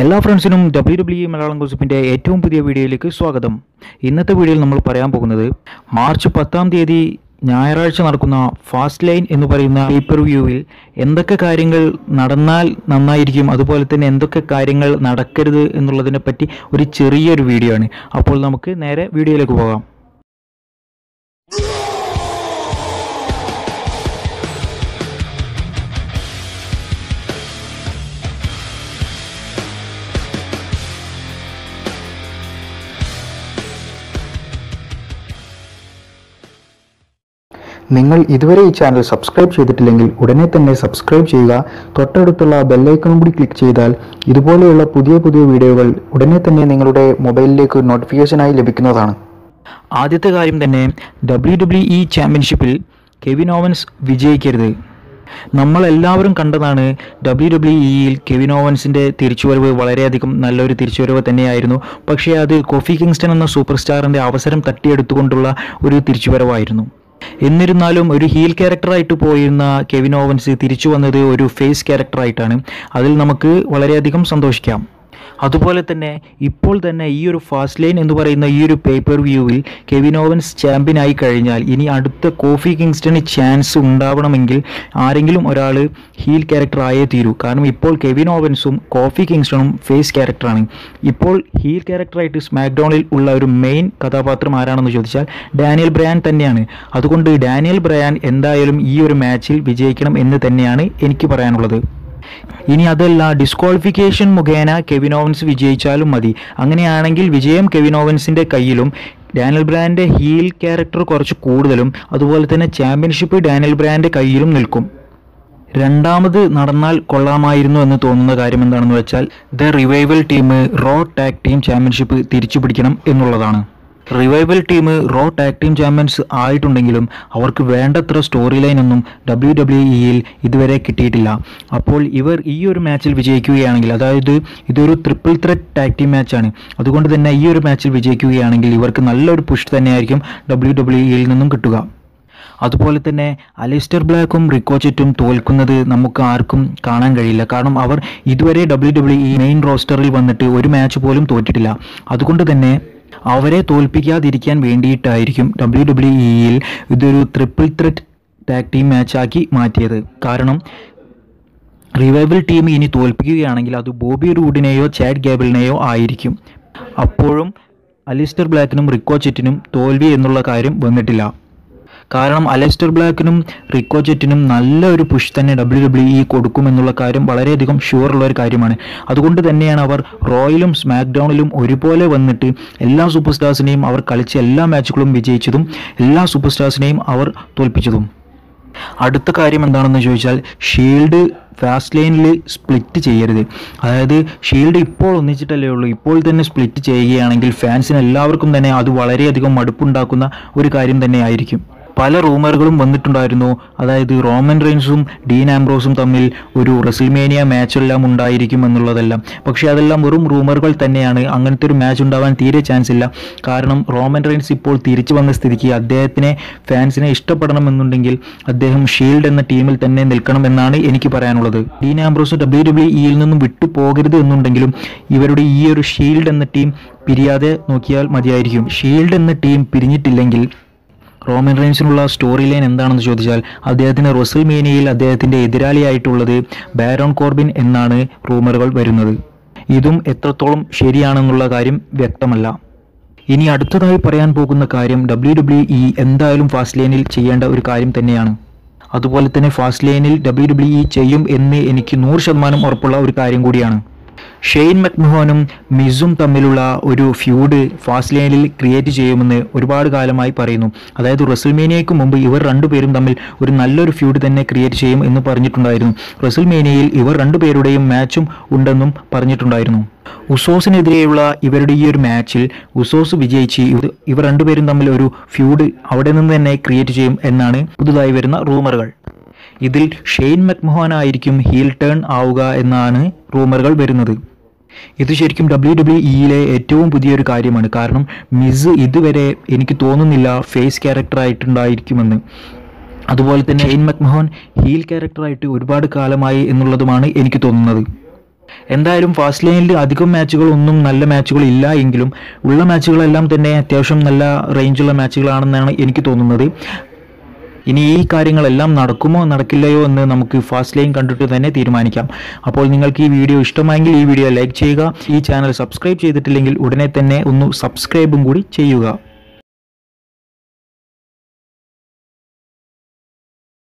എല്ലാ ഫ്രണ്ട്സിനും W W Malayalam ഗോസിപ്പിന്റെ ഏറ്റവും പുതിയ വീഡിയോയിലേക്ക് സ്വാഗതം. ഇന്നത്തെ വീഡിയോയിൽ നമ്മൾ പറയാൻ പോകുന്നത് മാർച്ച് പത്താം തീയതി ഞായറാഴ്ച നടക്കുന്ന ഫാസ്റ്റ് ലൈൻ എന്ന് പറയുന്ന പേപ്പർ വ്യൂവിൽ എന്തൊക്കെ കാര്യങ്ങൾ നടന്നാൽ നന്നായിരിക്കും അതുപോലെ തന്നെ എന്തൊക്കെ കാര്യങ്ങൾ നടക്കരുത് എന്നുള്ളതിനെ പറ്റി ഒരു ചെറിയൊരു വീഡിയോ ആണ്. അപ്പോൾ നമുക്ക് നേരെ വീഡിയോയിലേക്ക് പോകാം. നിങ്ങൾ ഇതുവരെ ഈ ചാനൽ സബ്സ്ക്രൈബ് ചെയ്തിട്ടില്ലെങ്കിൽ ഉടനെ തന്നെ സബ്സ്ക്രൈബ് ചെയ്യുക. തൊട്ടടുത്തുള്ള ബെല്ലൈക്കണും കൂടി ക്ലിക്ക് ചെയ്താൽ ഇതുപോലെയുള്ള പുതിയ പുതിയ വീഡിയോകൾ ഉടനെ തന്നെ നിങ്ങളുടെ മൊബൈലിലേക്ക് നോട്ടിഫിക്കേഷനായി ലഭിക്കുന്നതാണ്. ആദ്യത്തെ കാര്യം തന്നെ ഡബ്ല്യു ഡബ്ല്യു ഇ ചാമ്പ്യൻഷിപ്പിൽ കെവിൻ ഓവൻസ് വിജയിക്കരുത്. നമ്മളെല്ലാവരും കണ്ടതാണ് ഡബ്ല്യു ഡബ്ല്യു ഇയിൽ കെവിൻ ഓവൻസിന്റെ തിരിച്ചുവരവ് വളരെയധികം നല്ലൊരു തിരിച്ചുവരവ് തന്നെയായിരുന്നു. പക്ഷേ അത് കോഫി കിങ്സ്റ്റൺ എന്ന സൂപ്പർ സ്റ്റാറിന്റെ അവസരം തട്ടിയെടുത്തുകൊണ്ടുള്ള ഒരു തിരിച്ചുവരവായിരുന്നു. എന്നിരുന്നാലും ഒരു ഹീൽ ക്യാരക്ടറായിട്ട് പോയിരുന്ന കെവിൻ ഓവൻസ് തിരിച്ചു വന്നത് ഒരു ഫേസ് ക്യാരക്ടറായിട്ടാണ് അതിൽ നമുക്ക് വളരെയധികം സന്തോഷിക്കാം. അതുപോലെ തന്നെ ഇപ്പോൾ തന്നെ ഈ ഒരു ഫാസ്റ്റ് ലൈൻ എന്ന് പറയുന്ന ഈ ഒരു പേപ്പർ വ്യൂവിൽ കെവിൻ ഓവൻസ് ചാമ്പ്യൻ ആയി കഴിഞ്ഞാൽ ഇനി അടുത്ത കോഫി കിങ്സ്റ്റണ് ചാൻസ് ഉണ്ടാവണമെങ്കിൽ ആരെങ്കിലും ഒരാൾ ഹീൽ ക്യാരക്ടർ ആയേ തീരൂ. കാരണം ഇപ്പോൾ കെവിൻ ഓവൻസും കോഫി കിങ്സ്റ്റണും ഫേസ് ക്യാരക്ടറാണ് ഇപ്പോൾ ഹീൽ ക്യാരക്ടറായിട്ട് സ്മാക്ഡോണിൽ ഉള്ള ഒരു മെയിൻ കഥാപാത്രം ആരാണെന്ന് ചോദിച്ചാൽ ഡാനിയൽ ബ്രയാൻ തന്നെയാണ്. അതുകൊണ്ട് ഡാനിയൽ ബ്രയാൻ എന്തായാലും ഈ ഒരു മാച്ചിൽ വിജയിക്കണം എന്ന് തന്നെയാണ് എനിക്ക് പറയാനുള്ളത്. ഇനി അതല്ല ഡിസ്ക്വാളിഫിക്കേഷൻ മുഖേന കെവിൻ ഓവൻസ് വിജയിച്ചാലും മതി. അങ്ങനെയാണെങ്കിൽ വിജയം കെവിൻ ഓവൻസിന്റെ കയ്യിലും ഡാനിയൽ ബ്രാൻഡ് ഹീൽ ക്യാരക്ടർ കുറച്ച് കൂടുതലും അതുപോലെ തന്നെ ചാമ്പ്യൻഷിപ്പ് ഡാനിയൽ ബ്രാൻഡ് കയ്യിലും നിൽക്കും. രണ്ടാമത് നടന്നാൽ കൊള്ളാമായിരുന്നു എന്ന് തോന്നുന്ന കാര്യം എന്താണെന്ന് വെച്ചാൽ the revival team raw tag team championship തിരിച്ചു പിടിക്കണം എന്നുള്ളതാണ്. Revival team raw tag team champions ആയിട്ടുണ്ടെങ്കിലും അവർക്ക് വേണ്ടത്ര സ്റ്റോറി ലൈൻ ഒന്നും ഡബ്ല്യു ഡബ്ല്യു ഇയിൽ ഇതുവരെ കിട്ടിയിട്ടില്ല. അപ്പോൾ ഇവർ ഈ ഒരു മാച്ചിൽ വിജയിക്കുകയാണെങ്കിൽ അതായത് ഇതൊരു ട്രിപ്പിൾ ത്രെറ്റ് ടാഗ് ടീം മാച്ചാണ് അതുകൊണ്ട് തന്നെ ഈ ഒരു മാച്ചിൽ വിജയിക്കുകയാണെങ്കിൽ ഇവർക്ക് നല്ലൊരു പുഷ് തന്നെയായിരിക്കും ഡബ്ല്യു ഡബ്ല്യു ഇയിൽ നിന്നും കിട്ടുക. അതുപോലെ തന്നെ അലിസ്റ്റർ ബ്ലാക്കും റിക്കോച്ചറ്റും തോൽക്കുന്നത് നമുക്ക് ആർക്കും കാണാൻ കഴിയില്ല. കാരണം അവർ ഇതുവരെ ഡബ്ല്യു ഡബ്ല്യു ഇ മെയിൻ റോസ്റ്ററിൽ വന്നിട്ട് ഒരു മാച്ച് പോലും തോറ്റിട്ടില്ല. അതുകൊണ്ട് തന്നെ അവരെ തോൽപ്പിക്കാതിരിക്കാൻ വേണ്ടിയിട്ടായിരിക്കും ഡബ്ല്യു ഡബ്ല്യു ഇയിൽ ഇതൊരു ട്രിപ്പിൾ ത്രെറ്റ് ടാഗ് ടീം മാച്ചാക്കി മാറ്റിയത്. കാരണം റിവൈവൽ ടീം ഇനി തോൽപ്പിക്കുകയാണെങ്കിൽ അത് ബോബി റൂഡിനെയോ ചാഡ് ഗേബിളിനെയോ ആയിരിക്കും. അപ്പോഴും അലിസ്റ്റർ ബ്ലാക്കിനും റിക്കോ ചിറ്റിനും തോൽവി എന്നുള്ള കാര്യം വന്നിട്ടില്ല. കാരണം അലസ്റ്റർ ബ്ലാക്കിനും റിക്കോജറ്റിനും നല്ല ഒരു പുഷ് തന്നെ ഡബ്ല്യു ഡബ്ല്യു ഇ കൊടുക്കുമെന്നുള്ള കാര്യം വളരെയധികം ഷ്യൂർ ഉള്ള ഒരു കാര്യമാണ്. അതുകൊണ്ട് തന്നെയാണ് അവർ റോയിലും സ്മാക്ക് ഡൗണിലും ഒരുപോലെ വന്നിട്ട് എല്ലാ സൂപ്പർ സ്റ്റാർസിനെയും അവർ കളിച്ച് എല്ലാ മാച്ചുകളും വിജയിച്ചതും എല്ലാ സൂപ്പർ സ്റ്റാർസിനെയും അവർ തോൽപ്പിച്ചതും. അടുത്ത കാര്യം എന്താണെന്ന് ചോദിച്ചാൽ ഷീൽഡ് ഫാസ്റ്റ് ലൈനിൽ സ്പ്ലിറ്റ് ചെയ്യരുത്. അതായത് ഷീൽഡ് ഇപ്പോൾ ഒന്നിച്ചിട്ടല്ലേ ഉള്ളൂ. ഇപ്പോൾ തന്നെ സ്പ്ലിറ്റ് ചെയ്യുകയാണെങ്കിൽ ഫാൻസിന് എല്ലാവർക്കും തന്നെ അത് വളരെയധികം മടുപ്പുണ്ടാക്കുന്ന ഒരു കാര്യം തന്നെ ആയിരിക്കും. പല റൂമറുകളും വന്നിട്ടുണ്ടായിരുന്നു. അതായത് റോമൻ റെയിൻസും ഡീൻ ആംബ്രോസും തമ്മിൽ ഒരു റെസിൽമേനിയ മാച്ചെല്ലാം ഉണ്ടായിരിക്കും എന്നുള്ളതെല്ലാം. പക്ഷേ അതെല്ലാം വെറും റൂമറുകൾ തന്നെയാണ്. അങ്ങനത്തെ ഒരു മാച്ച് ഉണ്ടാവാൻ തീരെ ചാൻസ് ഇല്ല. കാരണം റോമൻ റെയിൻസ് ഇപ്പോൾ തിരിച്ചു വന്ന സ്ഥിതിക്ക് അദ്ദേഹത്തിനെ ഫാൻസിനെ ഇഷ്ടപ്പെടണമെന്നുണ്ടെങ്കിൽ അദ്ദേഹം ഷീൽഡ് എന്ന ടീമിൽ തന്നെ നിൽക്കണമെന്നാണ് എനിക്ക് പറയാനുള്ളത്. ഡീൻ ആംബ്രോസ് ഡബ്ല്യു ഡബ്ല്യു ഇയിൽ നിന്നും വിട്ടു പോകരുത് എന്നുണ്ടെങ്കിലും ഇവരുടെ ഈ ഒരു ഷീൽഡ് എന്ന ടീം പിരിയാതെ നോക്കിയാൽ മതിയായിരിക്കും. ഷീൽഡ് എന്ന ടീം പിരിഞ്ഞിട്ടില്ലെങ്കിൽ റോമൻ റെയിൻസിനുള്ള സ്റ്റോറി ലൈൻ എന്താണെന്ന് ചോദിച്ചാൽ അദ്ദേഹത്തിന് റൊസൽ മേനിയയിൽ അദ്ദേഹത്തിന്റെ എതിരാളിയായിട്ടുള്ളത് ബാരോൺ കോർബിൻ എന്നാണ് റൂമറുകൾ വരുന്നത്. ഇതും എത്രത്തോളം ശരിയാണെന്നുള്ള കാര്യം വ്യക്തമല്ല. ഇനി അടുത്തതായി പറയാൻ പോകുന്ന കാര്യം ഡബ്ല്യു ഡബ്ല്യു ഇ എന്തായാലും ഫാസ്റ്റ് ലൈനിൽ ചെയ്യേണ്ട ഒരു കാര്യം തന്നെയാണ്. അതുപോലെ തന്നെ ഫാസ്റ്റ് ലൈനിൽ ഡബ്ല്യു ഡബ്ല്യു ഇ ചെയ്യും എന്ന് എനിക്ക് നൂറ് ശതമാനം ഉറപ്പുള്ള ഒരു കാര്യം കൂടിയാണ്. ഷെയ്ൻ മക്മഹോനും മിസും തമ്മിലുള്ള ഒരു ഫ്യൂഡ് ഫാസ്റ്റ് ലൈനിൽ ക്രിയേറ്റ് ചെയ്യുമെന്ന് ഒരുപാട് കാലമായി പറയുന്നു. അതായത് റസൽമേനിയയ്ക്ക് മുമ്പ് ഇവർ രണ്ടുപേരും തമ്മിൽ ഒരു നല്ലൊരു ഫ്യൂഡ് തന്നെ ക്രിയേറ്റ് ചെയ്യും എന്ന് പറഞ്ഞിട്ടുണ്ടായിരുന്നു. റസൽമേനിയയിൽ ഇവർ രണ്ടുപേരുടെയും മാച്ചും ഉണ്ടെന്നും പറഞ്ഞിട്ടുണ്ടായിരുന്നു. ഉസോസിനെതിരെയുള്ള ഇവരുടെ ഈ ഒരു മാച്ചിൽ ഉസോസ് വിജയിച്ച് ഇവർ രണ്ടുപേരും തമ്മിൽ ഒരു ഫ്യൂഡ് അവിടെ നിന്ന് തന്നെ ക്രിയേറ്റ് ചെയ്യും എന്നാണ് പുതുതായി വരുന്ന റൂമറുകൾ ഇതിൽ ഷെയ്ൻ മക്മോഹൻ ആയിരിക്കും ഹീൽ ടേൺ ആവുക എന്നാണ് റൂമറുകൾ വരുന്നത്. ഇത് ശരിക്കും ഡബ്ല്യു ഡബ്ല്യു ഇയിലെ ഏറ്റവും പുതിയൊരു കാര്യമാണ്. കാരണം മിസ് ഇതുവരെ എനിക്ക് തോന്നുന്നില്ല ഫേസ് ക്യാരക്ടറായിട്ടുണ്ടായിരിക്കുമെന്ന് അതുപോലെ തന്നെ ഷെയ്ൻ മക്മോഹൻ ഹീൽ ക്യാരക്ടറായിട്ട് ഒരുപാട് കാലമായി എന്നുള്ളതുമാണ് എനിക്ക് തോന്നുന്നത്. എന്തായാലും ഫാസ്റ്റ് ലൈനിൽ അധികം മാച്ചുകളൊന്നും നല്ല മാച്ചുകൾ ഇല്ല എങ്കിലും ഉള്ള മാച്ചുകളെല്ലാം തന്നെ അത്യാവശ്യം നല്ല റേഞ്ചുള്ള മാച്ചുകളാണെന്നാണ് എനിക്ക് തോന്നുന്നത്. ഇനി ഈ കാര്യങ്ങളെല്ലാം നടക്കുമോ നടക്കില്ലയോ എന്ന് നമുക്ക് ഫാസ്റ്റ് ലൈൻ കണ്ടിട്ട് തന്നെ തീരുമാനിക്കാം. അപ്പോൾ നിങ്ങൾക്ക് ഈ വീഡിയോ ഇഷ്ടമായെങ്കിൽ ഈ വീഡിയോ ലൈക്ക് ചെയ്യുക ഈ ചാനൽ സബ്സ്ക്രൈബ് ചെയ്തിട്ടില്ലെങ്കിൽ ഉടനെ തന്നെ ഒന്ന് സബ്സ്ക്രൈബും കൂടി ചെയ്യുക.